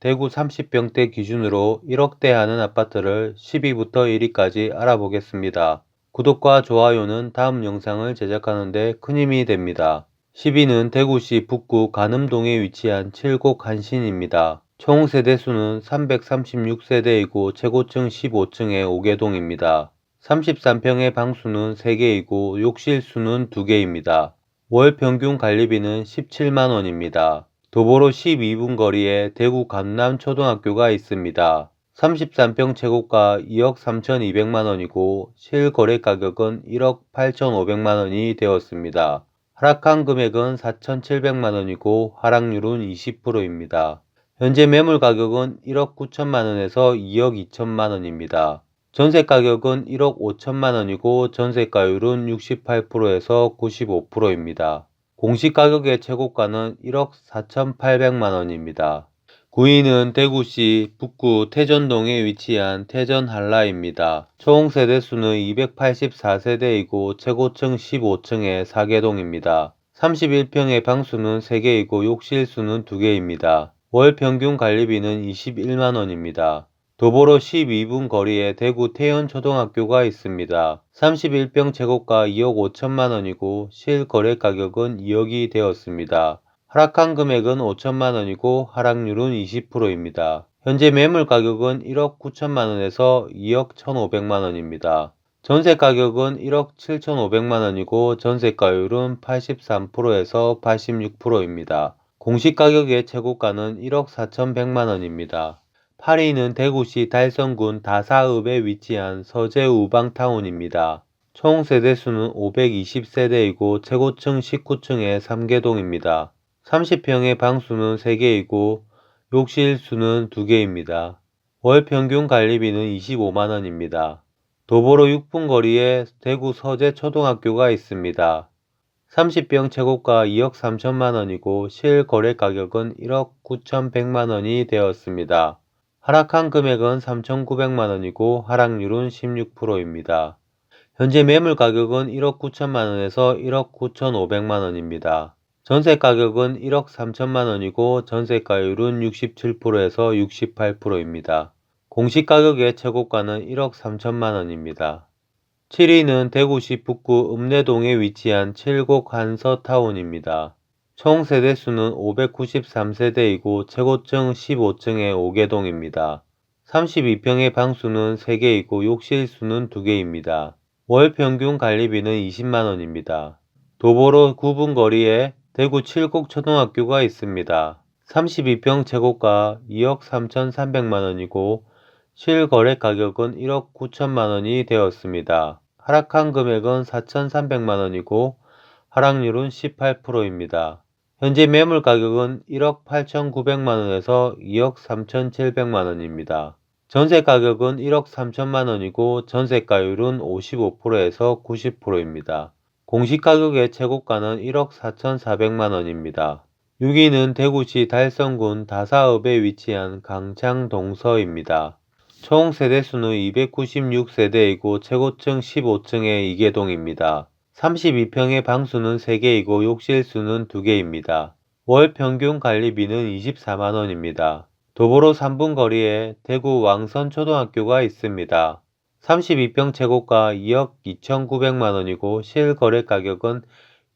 대구 30평대 기준으로 1억대 하는 아파트를 10위부터 1위까지 알아보겠습니다. 구독과 좋아요는 다음 영상을 제작하는 데 큰 힘이 됩니다. 10위는 대구시 북구 간음동에 위치한 칠곡 한신입니다. 총 세대수는 336세대이고 최고층 15층의 5개동입니다. 33평의 방수는 3개이고 욕실 수는 2개입니다. 월 평균 관리비는 17만원입니다. 도보로 12분 거리에 대구 강남초등학교가 있습니다. 33평 최고가 2억 3,200만 원이고 실거래 가격은 1억 8,500만 원이 되었습니다. 하락한 금액은 4,700만 원이고 하락률은 20%입니다. 현재 매물 가격은 1억 9천만 원에서 2억 2천만 원입니다. 전세 가격은 1억 5천만 원이고 전세가율은 68%에서 95%입니다. 공시가격의 최고가는 1억 4,800만 원입니다. 9위는 대구시 북구 태전동에 위치한 태전한라입니다. 총 세대수는 284세대이고 최고층 15층의 4개동입니다. 31평의 방수는 3개이고 욕실수는 2개입니다. 월 평균 관리비는 21만원입니다. 도보로 12분 거리에 대구 태연초등학교가 있습니다. 31평 제곱가 2억 5천만 원이고 실거래 가격은 2억이 되었습니다. 하락한 금액은 5천만 원이고 하락률은 20%입니다. 현재 매물 가격은 1억 9천만 원에서 2억 1,500만 원입니다. 전세 가격은 1억 7,500만 원이고 전세가율은 83%에서 86%입니다. 공시가격의 최고가는 1억 4,100만 원입니다. 8위는 대구시 달성군 다사읍에 위치한 서재 우방타운입니다. 총 세대수는 520세대이고 최고층 19층의 3개동입니다. 30평의 방수는 3개이고 욕실 수는 2개입니다. 월 평균 관리비는 25만원입니다. 도보로 6분 거리에 대구 서재 초등학교가 있습니다. 30평 최고가 2억 3천만원이고 실거래 가격은 1억 9천 100만원이 되었습니다. 하락한 금액은 3,900만 원이고 하락률은 16%입니다. 현재 매물 가격은 1억 9천만 원에서 1억 9천5백만원입니다. 전세 가격은 1억 3천만 원이고 전세가율은 67%에서 68%입니다. 공시 가격의 최고가는 1억 3천만 원입니다. 7위는 대구시 북구 읍내동에 위치한 칠곡 한서타운입니다. 총 세대수는 593세대이고 최고층 15층의 5개동입니다. 32평의 방수는 3개이고 욕실 수는 2개입니다. 월 평균 관리비는 20만원입니다. 도보로 9분 거리에 대구 칠곡초등학교가 있습니다. 32평 제곱가 2억 3,300만원이고 실거래 가격은 1억 9천만원이 되었습니다. 하락한 금액은 4,300만원이고 하락률은 18%입니다. 현재 매물 가격은 1억 8,900만원에서 2억 3,700만원입니다. 전세 가격은 1억 3천만원이고 전세가율은 55%에서 90%입니다. 공시가격의 최고가는 1억 4,400만원입니다. 6위는 대구시 달성군 다사읍에 위치한 강창동서입니다. 총 세대수는 296세대이고 최고층 15층의 2개동입니다. 32평의 방수는 3개이고 욕실수는 2개입니다. 월 평균 관리비는 24만원입니다. 도보로 3분 거리에 대구 왕선초등학교가 있습니다. 32평 최고가 2억 2,900만원이고 실거래 가격은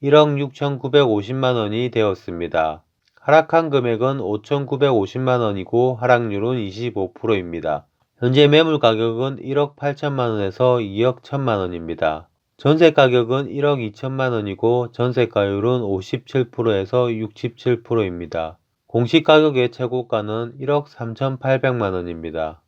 1억 6,950만원이 되었습니다. 하락한 금액은 5,950만원이고 하락률은 25%입니다. 현재 매물 가격은 1억 8천만원에서 2억 1천만원입니다. 전세 가격은 1억 2천만 원이고 전세가율은 57%에서 67%입니다. 공시가격의 최고가는 1억 3,800만 원입니다.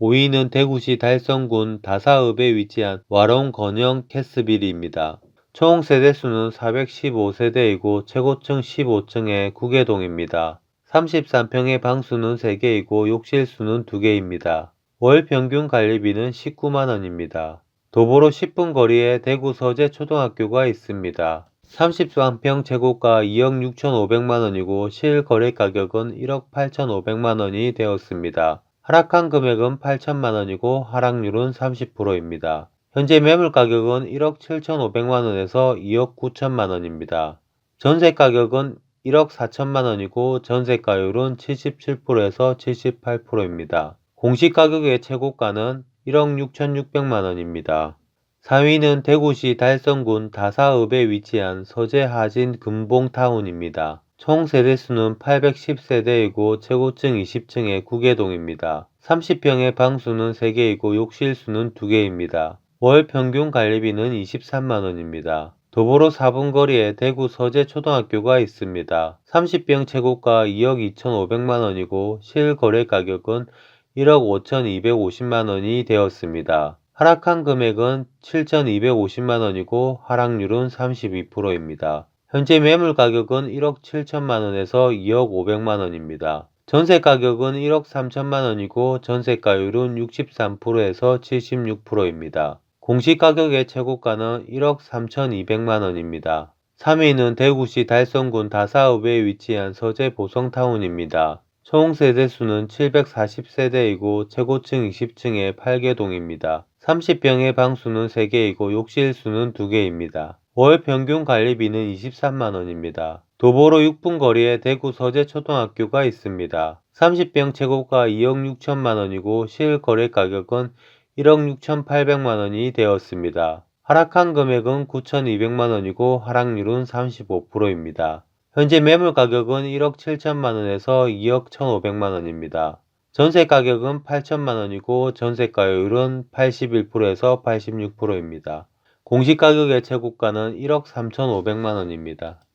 5위는 대구시 달성군 다사읍에 위치한 와롱 건영 캐스빌입니다. 총 세대수는 415세대이고 최고층 15층의 9개동입니다. 33평의 방수는 3개이고 욕실수는 2개입니다. 월 평균 관리비는 19만원입니다. 도보로 10분 거리에 대구 서재 초등학교가 있습니다. 33평 제곱가 2억 6,500만 원이고 실거래 가격은 1억 8,500만 원이 되었습니다. 하락한 금액은 8천만 원이고 하락률은 30%입니다. 현재 매물 가격은 1억 7,500만 원에서 2억 9천만 원입니다. 전세 가격은 1억 4천만 원이고 전세가율은 77%에서 78%입니다. 공시가격의 최고가는 1억 6,600만 원입니다. 4위는 대구시 달성군 다사읍에 위치한 서재 하진 금봉타운입니다. 총 세대수는 810세대이고 최고층 20층의 9개동입니다. 30평의 방수는 3개이고 욕실수는 2개입니다. 월 평균 관리비는 23만원입니다. 도보로 4분 거리에 대구 서재 초등학교가 있습니다. 30평 최고가 2억 2,500만원이고 실거래 가격은 1억 5,250만 원이 되었습니다. 하락한 금액은 7,250만 원이고 하락률은 32%입니다. 현재 매물 가격은 1억 7천만 원에서 2억 500만원입니다. 전세 가격은 1억 3천만 원이고 전세가율은 63%에서 76%입니다. 공시 가격의 최고가는 1억 3,200만 원입니다. 3위는 대구시 달성군 다사읍에 위치한 서재 보성타운입니다. 총 세대수는 740세대이고 최고층 20층의 8개동입니다. 30평의 방수는 3개이고 욕실수는 2개입니다. 월 평균 관리비는 23만원입니다. 도보로 6분 거리에 대구 서재 초등학교가 있습니다. 30평 최고가 2억 6천만원이고 실거래 가격은 1억 6천8백만원이 되었습니다. 하락한 금액은 9,200만원이고 하락률은 35%입니다. 현재 매물 가격은 1억 7천만 원에서 2억 1,500만 원입니다. 전세 가격은 8천만 원이고 전세가율은 81%에서 86%입니다. 공시가격의 최고가는 1억 3,500만 원입니다.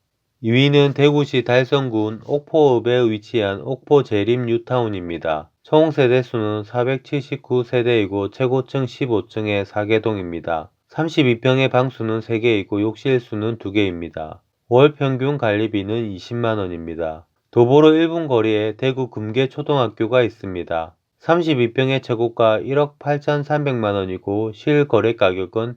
2위는 대구시 달성군 옥포읍에 위치한 옥포 재림 뉴타운입니다. 총 세대수는 479세대이고 최고층 15층의 4개동입니다. 32평의 방수는 3개이고 욕실수는 2개입니다. 월 평균 관리비는 20만원입니다. 도보로 1분 거리에 대구 금계 초등학교가 있습니다. 32평의 최고가 1억 8,300만원이고 실거래 가격은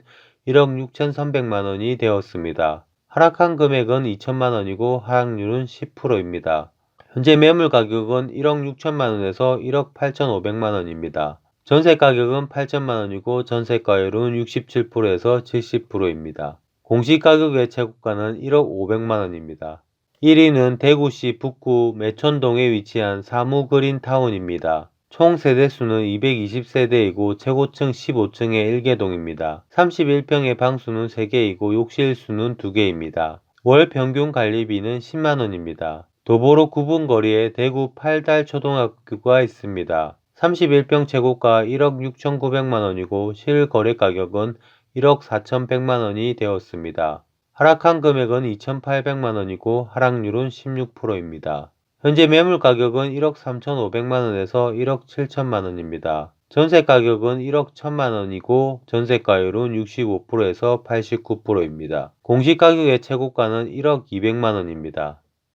1억 6,300만원이 되었습니다. 하락한 금액은 2천만원이고 하락률은 10%입니다. 현재 매물 가격은 1억 6천만원에서 1억 8,500만원입니다. 전세 가격은 8천만원이고 전세가율은 67%에서 70%입니다. 공시가격의 최고가는 1억 500만원입니다. 1위는 대구시 북구 매천동에 위치한 사무그린타운입니다. 총 세대수는 220세대이고 최고층 15층의 1개동입니다. 31평의 방수는 3개이고 욕실수는 2개입니다. 월 평균 관리비는 10만원입니다. 도보로 9분 거리에 대구 팔달 초등학교가 있습니다. 31평 최고가 1억 6,900만원이고 실거래 가격은 1억 4,100만 원이 되었습니다. 하락한 금액은 2,800만 원이고 하락률은 16%입니다. 현재 매물 가격은 1억 3,500만 원에서 1억 7천만 원입니다. 전세 가격은 1억 1천만 원이고 전세가율은 65%에서 89%입니다. 공시가격의 최고가는 1억 200만 원입니다.